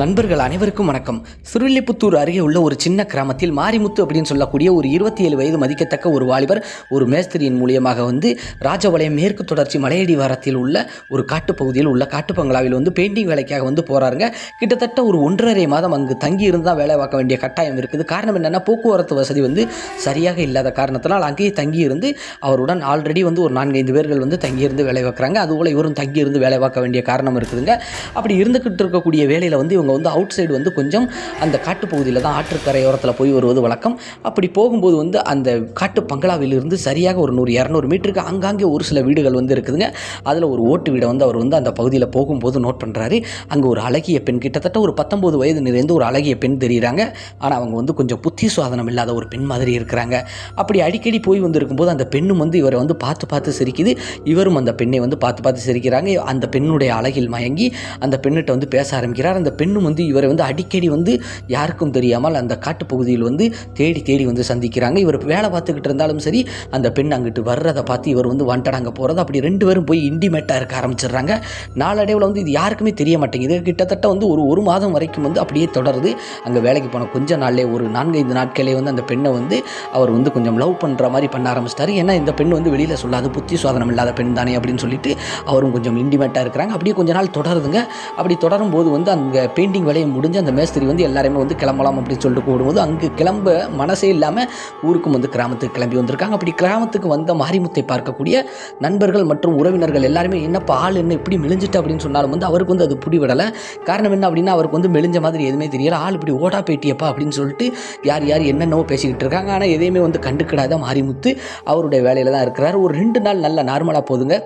நண்பர்கள் அனைவருக்கும் வணக்கம். சிறுவில்லிபுத்தூர் அருகே உள்ள ஒரு சின்ன கிராமத்தில் மாரிமுத்து அப்படின்னு சொல்லக்கூடிய ஒரு இருபத்தி ஏழு வயது மதிக்கத்தக்க ஒரு வாலிபர் ஒரு மேஸ்திரியின் மூலியமாக வந்து ராஜபாளையம் மேற்கு தொடர்ச்சி மலையடி வாரத்தில் உள்ள ஒரு காட்டுப்பகுதியில் உள்ள காட்டுப்பங்களாவில் வந்து பெயிண்டிங் வேலைக்காக வந்து போறாருங்க. கிட்டத்தட்ட ஒரு ஒன்றரை மாதம் அங்கு தங்கி இருந்தால் வேலை பார்க்க வேண்டிய கட்டாயம் இருக்குது. காரணம் என்னென்னா போக்குவரத்து வசதி வந்து சரியாக இல்லாத காரணத்தினால் அங்கேயே தங்கி இருந்து அவருடன் ஆல்ரெடி வந்து ஒரு நான்கைந்து பேர்கள் வந்து தங்கியிருந்து வேலை பார்க்குறாங்க. அதுபோல் இவரும் தங்கியிருந்து வேலை பார்க்க வேண்டிய காரணம் இருக்குதுங்க. அப்படி இருந்துக்கிட்டு இருக்கக்கூடிய வேலையில் வந்து இவங்க வந்து அவுட் சைடு வந்து கொஞ்சம் அந்த காட்டுப்பகுதியில் தான் ஆற்றுக்கரையோரத்தில் போய் வருவது வழக்கம். அப்படி போகும்போது வந்து அந்த காட்டு பங்களாவிலிருந்து சரியாக ஒரு நூறு இரநூறு மீட்டருக்கு அங்காங்கே ஒரு சில வீடுகள் வந்து இருக்குதுங்க. அதில் ஒரு ஓட்டு வீடை வந்து அவர் வந்து அந்த பகுதியில் போகும்போது நோட் பண்ணுறாரு அங்கே ஒரு அழகிய பெண் கிட்டத்தட்ட ஒரு பத்தொம்போது வயது நிறைந்து ஒரு அழகிய பெண் தெரிகிறாங்க ஆனால் அவங்க வந்து கொஞ்சம் புத்தி சுவாதனம் இல்லாத ஒரு பெண் மாதிரி இருக்கிறாங்க. அப்படி அடிக்கடி போய் வந்திருக்கும்போது அந்த பெண்ணும் வந்து இவரை வந்து பார்த்து பார்த்து சிரிக்குது. இவரும் அந்த பெண்ணை வந்து பார்த்து பார்த்து சிரிக்கிறாங்க. அந்த பெண்ணுடைய அழகில் மயங்கி அந்த பெண்ணிட்ட வந்து பேச ஆரம்பிக்கிறார். அந்த பெண் இன்னும் வந்து இவரை வந்து அடிக்கடி வந்து யாருக்கும் தெரியாமல் அந்த காட்டுப்பகுதியில் வந்து தேடி தேடி வந்து சந்திக்கிறாங்க. இவர் வேலை பார்த்துக்கிட்டு இருந்தாலும் சரி அந்த பெண் அங்கிட்டு வர்றதை பார்த்து இவர் வந்து வந்துட்டாங்க அங்கே போகிறது அப்படி ரெண்டு பேரும் போய் இன்டிமேட்டாக இருக்க ஆரம்பிச்சிடுறாங்க. நாளடைவில் வந்து இது யாருக்குமே தெரிய மாட்டேங்குது. கிட்டத்தட்ட வந்து ஒரு ஒரு மாதம் வரைக்கும் வந்து அப்படியே தொடருது. அங்கே வேலைக்கு போன கொஞ்ச நாள்லே ஒரு நான்கைந்து நாட்களே வந்து அந்த பெண்ணை வந்து அவர் வந்து கொஞ்சம் லவ் பண்ணுற மாதிரி பண்ண ஆரம்பிச்சிட்டாரு. ஏன்னா இந்த பெண் வந்து வெளியில் சொல்லாது புத்தி சுவாதனம் இல்லாத பெண் தானே அப்படின்னு சொல்லிட்டு அவரும் கொஞ்சம் இன்டிமேட்டாக இருக்கிறாங்க. அப்படியே கொஞ்ச நாள் தொடருதுங்க. அப்படி தொடரும் போது வந்து அங்கே பெயிண்டிங் வேலையை முடிஞ்சு அந்த மேஸ்திரி வந்து எல்லாருமே வந்து கிளம்பலாம் அப்படின்னு சொல்லிட்டு கூடும்போது அங்கே கிளம்ப மனசே இல்லாமல் ஊருக்கும் வந்து கிராமத்துக்கு கிளம்பி வந்திருக்காங்க. அப்படி கிராமத்துக்கு வந்த மாரிமுத்தை பார்க்கக்கூடிய நண்பர்கள் மற்றும் உறவினர்கள் எல்லாருமே என்னப்பா ஆள் என்ன இப்படி மெலிஞ்சிட்டு அப்படின்னு சொன்னாலும் வந்து அவருக்கு வந்து அது பிடிவிடலை காரணம் என்ன அப்படின்னா அவருக்கு வந்து மெலிஞ்ச மாதிரி எதுவுமே தெரியல. ஆள் இப்படி ஓடா பேட்டியப்பா அப்படின்னு சொல்லிட்டு யார் யார் என்னென்னவோ பேசிக்கிட்டு இருக்காங்க. ஆனால் எதையுமே வந்து கண்டுக்கிடாத மாரிமுத்து அவருடைய வேலையில் தான் இருக்கிறார். ஒரு ரெண்டு நாள் நல்லா நார்மலாக போதுங்க.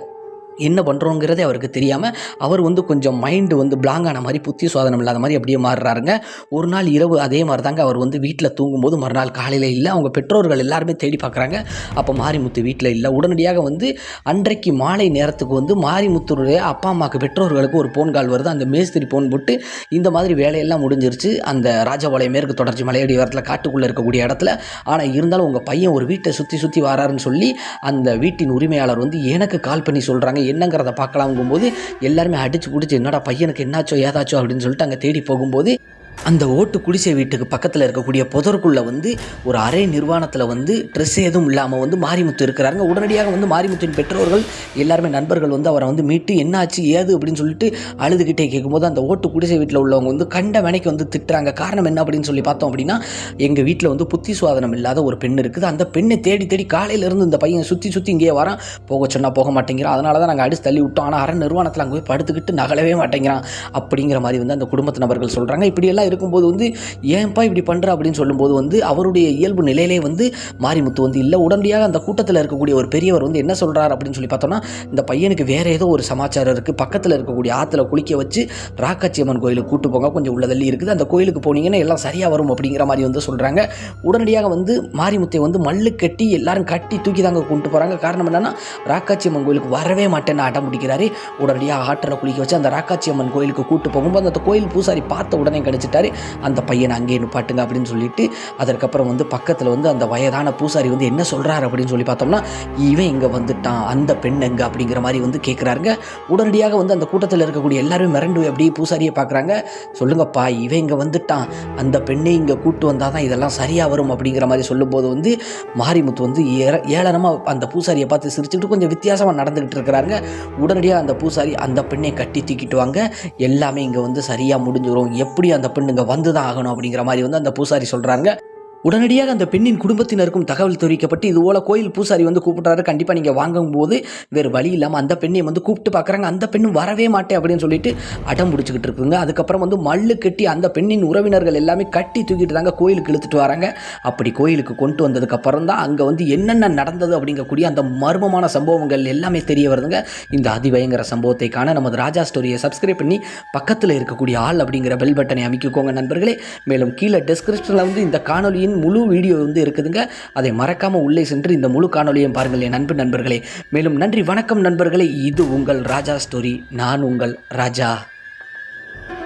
என்ன பண்ணுறோங்கிறதே அவருக்கு தெரியாமல் அவர் வந்து கொஞ்சம் மைண்டு வந்து பிளாங்கான மாதிரி புத்தி சுவாதனம் இல்லாத மாதிரி அப்படியே மாறுறாருங்க. ஒரு நாள் இரவு அதே மாதிரி தாங்க அவர் வந்து வீட்டில் தூங்கும்போது மறுநாள் காலையில் இல்லை அவங்க பெற்றோர்கள் எல்லாருமே தேடி பார்க்குறாங்க. அப்போ மாரிமுத்து வீட்டில் இல்லை. உடனடியாக வந்து அன்றைக்கு மாலை நேரத்துக்கு வந்து மாரிமுத்துடைய அப்பா அம்மாவுக்கு பெற்றோர்களுக்கு ஒரு ஃபோன் கால் வருது. அந்த மேஸ்திரி ஃபோன் போட்டு இந்த மாதிரி வேலையெல்லாம் முடிஞ்சிருச்சு. அந்த ராஜபாளையம் மேற்கு தொடர்ச்சி மலையடி வாரத்தில் காட்டுக்குள்ளே இருக்கக்கூடிய இடத்துல. ஆனால் இருந்தாலும் உங்கள் பையன் ஒரு வீட்டை சுற்றி சுற்றி வராருன்னு சொல்லி அந்த வீட்டின் உரிமையாளர் வந்து எனக்கு கால் பண்ணி சொல்கிறாங்க என்னங்கிறத பார்க்கலாங்கும்போது எல்லாருமே அடிச்சு பிடிச்சி என்னடா பையனுக்கு என்னாச்சோ ஏதாச்சோ அப்படின்னு சொல்லிட்டு அங்கே தேடி போகும்போது அந்த ஓட்டு குடிசை வீட்டுக்கு பக்கத்தில் இருக்கக்கூடிய புதருக்குள்ளே வந்து ஒரு அரை நிர்வாணத்தில் வந்து ட்ரெஸ் எதுவும் இல்லாமல் வந்து மாரிமுத்து இருக்கிறாங்க உடனடியாக வந்து மாரிமுத்தின் பெற்றோர்கள் எல்லாருமே நண்பர்கள் வந்து அவரை வந்து மீட்டு என்னாச்சு ஏது அப்படின்னு சொல்லிட்டு அழுதுகிட்டே கேட்கும்போது அந்த ஓட்டு குடிசை வீட்டில் உள்ளவங்க வந்து கண்ட வேலைக்கு வந்து திட்டுறாங்க. காரணம் என்ன அப்படின்னு சொல்லி பார்த்தோம் அப்படின்னா எங்கள் வீட்டில் வந்து புத்தி சுவாதனம் இல்லாத ஒரு பெண் இருக்குது. அந்த பெண்ணை தேடி தேடி காலையிலேருந்து இந்த பையன் சுற்றி சுற்றி இங்கேயே வரான். போக சொன்னால் போக மாட்டேங்கிறான். அதனால தான் நாங்கள் அடிச்சு தள்ளி விட்டோம். ஆனால் அரை நிர்வாணத்தில் அங்கே போய் படுத்துக்கிட்டு நகலவே மாட்டேங்கிறான். அப்படிங்கிற மாதிரி வந்து அந்த குடும்பத்து நபர்கள் சொல்கிறாங்க இப்படியெல்லாம் இருக்கும்போது வந்து ஏன்ப்பா இப்படி பண்ணுற அப்படின்னு சொல்லும்போது வந்து அவருடைய இயல்பு நிலையிலே வந்து மாரிமுத்து வந்து இல்லை உடனடியாக அந்த கூட்டத்தில் இருக்கக்கூடிய ஒரு பெரியவர் வந்து என்ன சொல்கிறார் அப்படின்னு சொல்லி பார்த்தோம்னா இந்த பையனுக்கு வேறு ஏதோ ஒரு சமாச்சாரம் இருக்குது பக்கத்தில் இருக்கக்கூடிய ஆற்றுல குளிக்க வச்சு ராக்காச்சியம்மன் கோயிலுக்கு கூட்டு போங்க கொஞ்சம் உள்ளதள்ளி இருக்குது. அந்த கோயிலுக்கு போனீங்கன்னா எல்லாம் சரியாக வரும் அப்படிங்கிற மாதிரி வந்து சொல்கிறாங்க உடனடியாக வந்து மாரிமுத்தை வந்து மல்லு கட்டி எல்லாரும் கட்டி தூக்கி தாங்க கொண்டு போகிறாங்க காரணம் என்னன்னா ராக்காச்சியம்மன் கோயிலுக்கு வரவே மாட்டேன்னு ஆட்டம் பிடிக்கிறாரு. உடனடியாக ஆற்றில் குளிக்க வச்சு அந்த ராக்காச்சியம்மன் கோயிலுக்கு கூட்டு போகும்போது அந்த கோயில் பூசாரி பார்த்த உடனே கிடச்சிட்டாரு அந்த பையனை அங்கேயே நிப்பாட்டுங்க அப்படின்னு சொல்லிட்டு அதற்கப்புறம் வந்து பக்கத்தில் வந்து அந்த வயதான பூசாரி வந்து என்ன சொல்கிறாரு அப்படின்னு சொல்லி பார்த்தோம்னா இவன் இங்கே வந்துட்டான் அந்த பெண் எங்கே அப்படிங்கிற மாதிரி வந்து கேட்குறாருங்க உடனடியாக வந்து அந்த கூட்டத்தில் இருக்கக்கூடிய எல்லாரும் மிரண்டு அப்படியே பூசாரியை பார்க்குறாங்க சொல்லுங்கப்பா இவன் இங்கே வந்துட்டான் அந்த பெண்ணை இங்கே கூட்டு வந்தால் தான் இதெல்லாம் சரியாக வரும் அப்படிங்கிற மாதிரி சொல்லும்போது வந்து மாரிமுத்து வந்து ஏற ஏளனமாக அந்த பூசாரியை பார்த்து சிரிச்சுக்கிட்டு கொஞ்சம் வித்தியாசமாக நடந்துக்கிட்டு இருக்கிறாங்க உடனடியாக அந்த பூசாரி அந்த பெண்ணை கட்டி தூக்கிட்டு வாங்க. எல்லாமே இங்கே வந்து சரியாக முடிஞ்சிடும் எப்படி அந்த பெண் இங்கே வந்து தான் ஆகணும் அப்படிங்கிற மாதிரி வந்து அந்த பூசாரி சொல்கிறாங்க உடனடியாக அந்த பெண்ணின் குடும்பத்தினருக்கும் தகவல் தெரிவிக்கப்பட்டு இது போல கோயில் பூசாரி வந்து கூப்பிட்றாரு. கண்டிப்பாக நீங்கள் வாங்கும்போது வேறு வழி இல்லாமல் அந்த பெண்ணையும் வந்து கூப்பிட்டு பார்க்குறாங்க அந்த பெண்ணும் வரவே மாட்டேன் அப்படின்னு சொல்லிட்டு அடம் பிடிச்சிக்கிட்டு இருக்குங்க அதுக்கப்புறம் வந்து மல்லு கட்டி அந்த பெண்ணின் உறவினர்கள் எல்லாமே கட்டி தூக்கிட்டு தாங்க கோயிலுக்கு இழுத்துட்டு வராங்க. அப்படி கோயிலுக்கு கொண்டு வந்ததுக்கப்புறம் தான் அங்கே வந்து என்னென்ன நடந்தது அப்படிங்கக்கூடிய அந்த மர்மமான சம்பவங்கள் எல்லாமே தெரிய வருதுங்க. இந்த அதிபயங்கர சம்பவத்தை காண நமது ராஜா ஸ்டோரியை சப்ஸ்கிரைப் பண்ணி பக்கத்தில் இருக்கக்கூடிய ஆள் அப்படிங்கிற பெல் பட்டனை அமைக்கிக்கோங்க நண்பர்களே. மேலும் கீழே டிஸ்கிரிப்ஷனில் வந்து இந்த காணொலியின் முழு வீடியோ வந்து இருக்குதுங்க. அதை மறக்காமல் உள்ளே சென்று இந்த முழு காணொலியும் பாருங்கள் என் நண்பு நண்பர்களே. மேலும் நன்றி வணக்கம் நண்பர்களே. இது உங்கள் ராஜா ஸ்டோரி. நான் உங்கள் ராஜா.